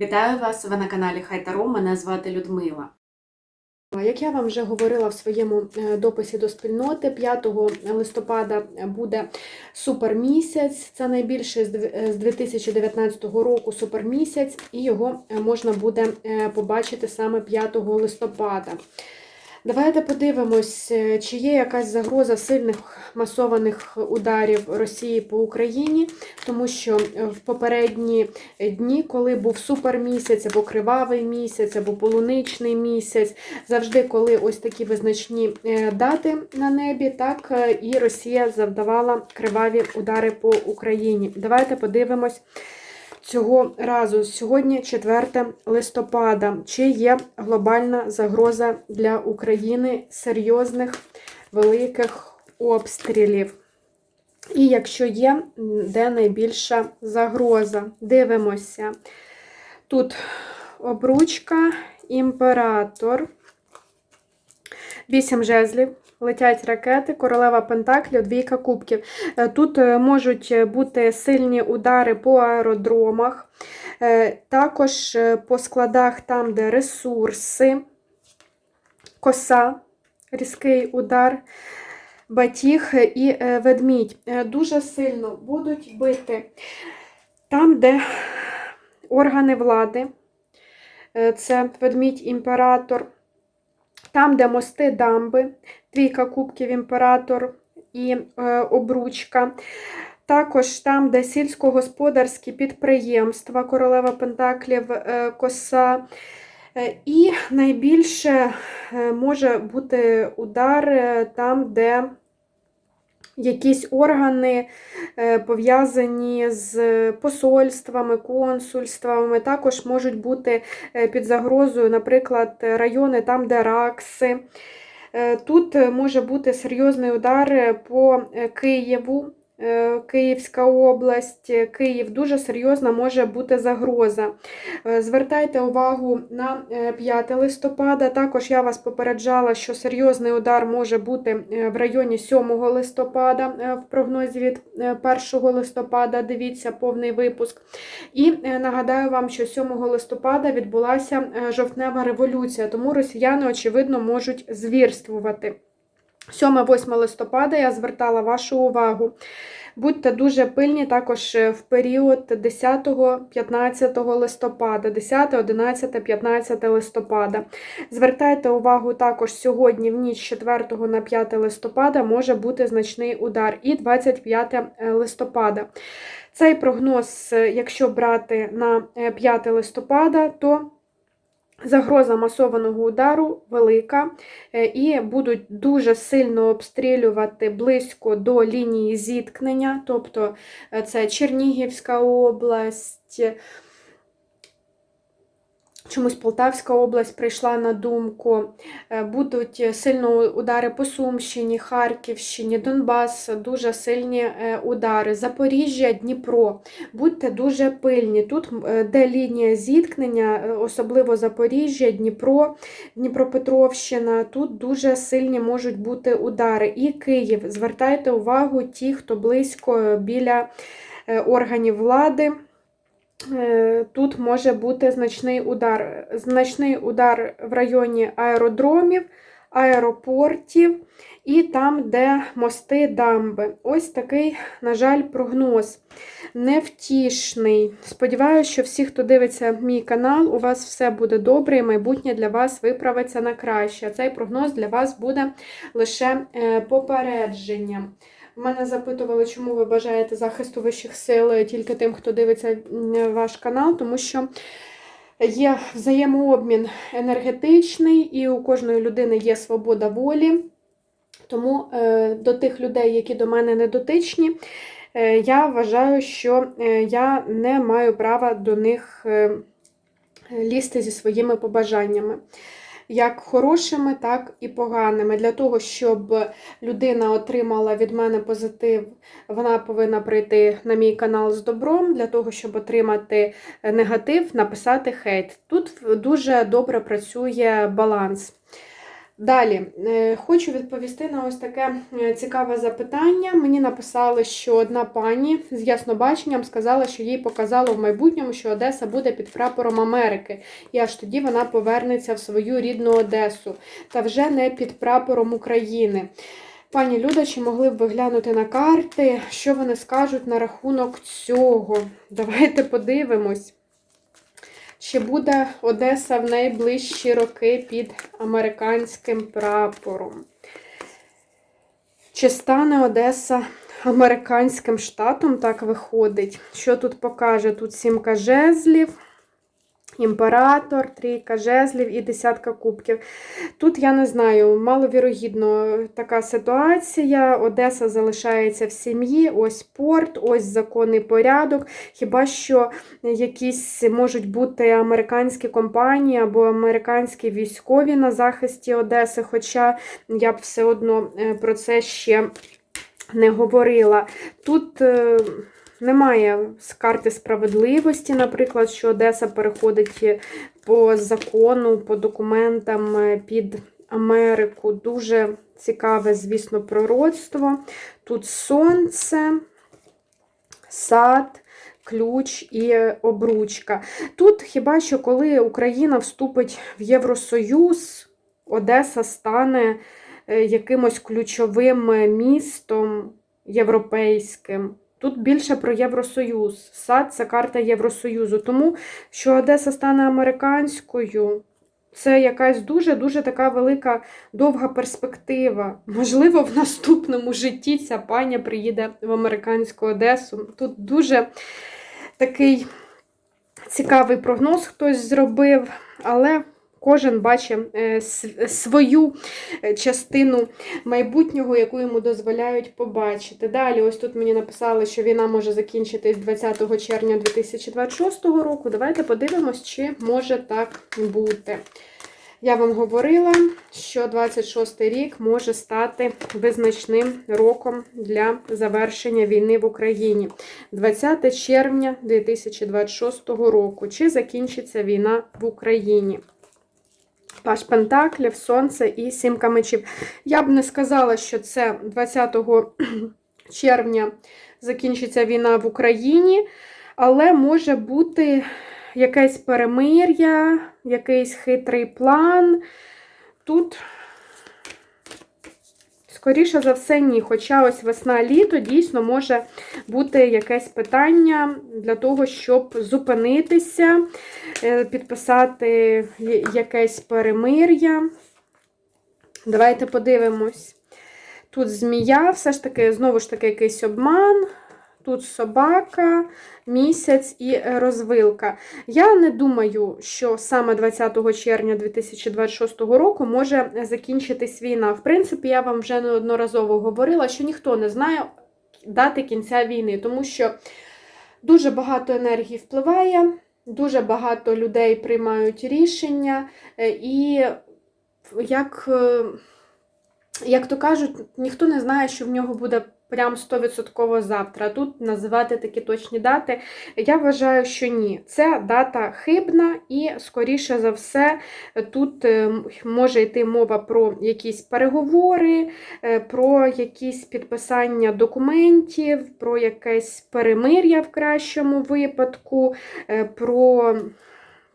Вітаю вас! Ви на каналі Хайтаро. Мене звати Людмила. Як я вам вже говорила в своєму е, дописі до спільноти, 5 листопада буде супермісяць. Це найбільший з дв- е, з 2019 року супермісяць, і його е, можна буде побачити саме 5 листопада. Давайте подивимось, е, чи є якась загроза сильних масованих ударів Росії по Україні, тому що е, в попередні дні, коли був супермісяць, або кривавий місяць, або полуничний місяць, завжди, коли ось такі визначні е, дати на небі, так і Росія завдавала криваві удари по Україні. Давайте подивимось цього разу. Сьогодні 4 листопада. Чи є глобальна загроза для України серйозних великих обстрілів? І якщо є, де найбільша загроза? Дивимося. Тут обручка, імператор, вісім жезлів, летять ракети, королева Пентаклів, двійка кубків. Е, Тут е, можуть бути сильні удари по аеродромах, е, також е, по складах, там, де ресурси, коса, різкий удар. Батіг і е, ведмідь Е, дуже сильно будуть бити там, де органи влади, Е, це ведмідь імператор, там, де мости дамби, трійка кубків імператор і е, обручка. Також там, де сільськогосподарські підприємства, королева Пентаклів, е, коса. Е, І найбільше е, може бути удар е, там, де якісь органи е, пов'язані з посольствами, консульствами, також можуть бути е, під загрозою, наприклад, райони там, де ракси. Е, Тут може бути серйозний удар по Києву. Е, Київська область, е, Київ дуже серйозна може бути загроза. Е, Звертайте увагу на е, 5 листопада. Також я вас попереджала, що серйозний удар може бути е, в районі 7 листопада е, в прогнозі від е, 1 листопада. Дивіться повний випуск. І е, нагадаю вам, що 7 листопада відбулася е, жовтнева революція, тому росіяни, очевидно, можуть звірствувати. 7-8 листопада я звертала вашу увагу. Будьте дуже пильні також е, в період 10-15 листопада, 10, 11, 15 листопада. Звертайте увагу також сьогодні, в ніч 4 на 5 листопада, може бути значний удар, і 25 листопада. Цей прогноз, е, якщо брати на е, 5 листопада, то Загроза масованого удару велика, е, і будуть дуже сильно обстрілювати близько до лінії зіткнення, тобто е, це Чернігівська область. Чомусь Полтавська область прийшла на думку. Е, Будуть сильно удари по Сумщині, Харківщині, Донбас, дуже сильні е, удари. Запоріжжя, Дніпро. Будьте дуже пильні. Тут, е, де лінія зіткнення, особливо Запоріжжя, Дніпро, Дніпропетровщина, тут дуже сильні можуть бути удари. І Київ. Звертайте увагу ті, хто близько біля органів влади. Е, Тут може бути значний удар. Значний удар в районі аеродромів, аеропортів і там, де мости дамби. Ось такий, на жаль, прогноз. Невтішний. Сподіваюся, що всі, хто дивиться мій канал, у вас все буде добре і майбутнє для вас виправиться на краще. Цей прогноз для вас буде лише е, попередженням. Мене запитували, чому ви бажаєте захисту вищих сил тільки тим, хто дивиться ваш канал, тому що є взаємообмін енергетичний, і у кожної людини є свобода волі. Тому е, до тих людей, які до мене не дотичні, е, я вважаю, що е, я не маю права до них лізти зі своїми побажаннями. Як хорошими, так і поганими. Для того, щоб людина отримала від мене позитив, вона повинна прийти на мій канал з добром. Для того, щоб отримати негатив, написати хейт. Тут дуже добре працює баланс. Далі е, хочу відповісти на ось таке е, цікаве запитання. Мені написали, що одна пані з яснобаченням сказала, що їй показало в майбутньому, що Одеса буде під прапором Америки, і аж тоді вона повернеться в свою рідну Одесу, та вже не під прапором України. Пані Люда, чи могли б ви глянути на карти, що вони скажуть на рахунок цього? Давайте подивимось. Чи буде Одеса в найближчі роки під американським прапором? Чи стане Одеса американським штатом? Так виходить. Що тут покаже? Тут сімка жезлів, імператор, трійка жезлів і десятка кубків. Тут я не знаю, маловірогідно така ситуація. Одеса залишається в сім'ї, ось порт, ось законний порядок. Хіба що якісь можуть бути американські компанії або американські військові на захисті Одеси, хоча я б все одно е, про це ще не говорила. Тут. Немає з карти справедливості, наприклад, що Одеса переходить е, по закону, по документам е, під Америку. Дуже цікаве, звісно, пророцтво. Тут сонце, сад, ключ і е, обручка. Тут хіба що коли Україна вступить в Євросоюз, Одеса стане якимось ключовим містом європейським. Тут більше про Євросоюз. Сад це карта Євросоюзу. Тому що Одеса стане американською, це якась дуже-дуже така велика довга перспектива. Можливо, в наступному житті ця паня приїде в американську Одесу. Тут дуже такий цікавий прогноз хтось зробив, але кожен бачить е, свою е, частину майбутнього, яку йому дозволяють побачити. Далі, ось тут мені написали, що війна може закінчитись 20 червня 2026 року. Давайте подивимось, чи може так бути. Я вам говорила, що 26 рік може стати визначним роком для завершення війни в Україні. 20 червня 2026 року. Чи закінчиться війна в Україні? Паш Пентаклів, Сонце і Сімка мечів. Я б не сказала, що це 20 червня закінчиться війна в Україні, але може бути якесь перемир'я, якийсь хитрий план. Тут, скоріше за все, ні. Хоча ось весна-літо дійсно може бути якесь питання для того, щоб зупинитися, е, підписати якесь перемир'я. Давайте подивимось. Тут змія, все ж таки, знову ж таки, якийсь обман. Тут собака, місяць і е, розвилка. Я не думаю, що саме 20 червня 2026 року може закінчитись війна. В принципі, я вам вже неодноразово говорила, що ніхто не знає дати кінця війни, тому що дуже багато енергії впливає, дуже багато людей приймають рішення, е, і як, е, як то кажуть, ніхто не знає, що в нього буде прям 100% завтра. Тут називати такі точні дати. Я вважаю, що ні. Це дата хибна, і, скоріше за все, тут е, може йти мова про якісь переговори, е, про якісь підписання документів, про якесь перемир'я в кращому випадку, е, про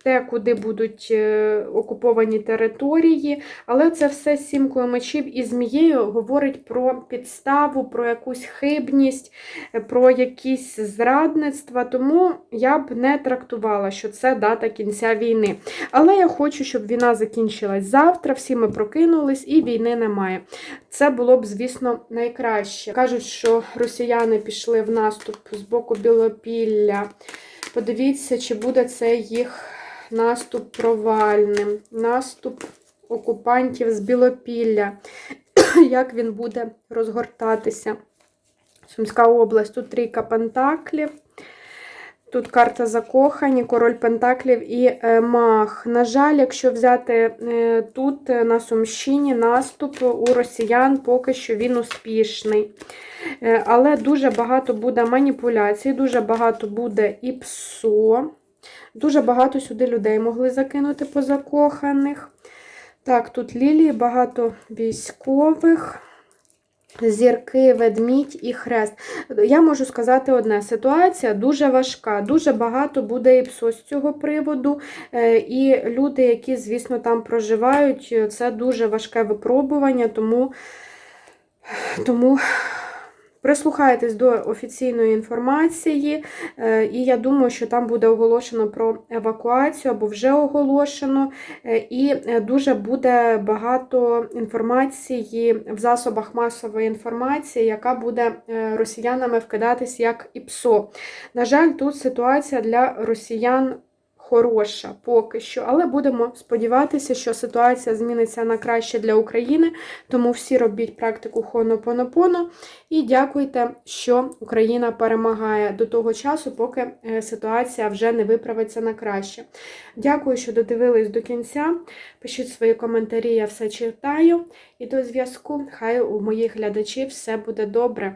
те, куди будуть е, окуповані території. Але це все сімкою мечів і змією говорить про підставу, про якусь хибність, е, про якісь зрадництва. Тому я б не трактувала, що це дата кінця війни. Але я хочу, щоб війна закінчилась завтра, всі ми прокинулись і війни немає. Це було б, звісно, найкраще. Кажуть, що росіяни пішли в наступ з боку Білопілля. Подивіться, чи буде це їх наступ провальним, наступ окупантів з Білопілля, як він буде розгортатися. Сумська область, тут трійка пентаклів. Тут карта закохані, король пентаклів і е, мах. На жаль, якщо взяти е, тут е, на Сумщині наступ у росіян, поки що він успішний. Але дуже багато буде маніпуляцій, дуже багато буде і псо. Дуже багато сюди людей могли закинути позакоханих. Так, тут лілії, багато військових. Зірки, ведмідь і хрест. Я можу сказати одне: ситуація дуже важка, дуже багато буде і псо з цього приводу. Е, І люди, які, звісно, там проживають, це дуже важке випробування, тому, тому прислухайтесь до офіційної інформації. Е, І я думаю, що там буде оголошено про евакуацію або вже оголошено. Е, І е, дуже буде багато інформації в засобах масової інформації, яка буде росіянами вкидатись як і ПСО. На жаль, тут ситуація для росіян. Хороша поки що, але будемо сподіватися, що ситуація зміниться на краще для України. Тому всі робіть практику Хонопонопоно і дякуйте, що Україна перемагає до того часу, поки е, ситуація вже не виправиться на краще. Дякую, що додивились до кінця. Пишіть свої коментарі, я все читаю. І до зв'язку. Хай у моїх глядачів все буде добре.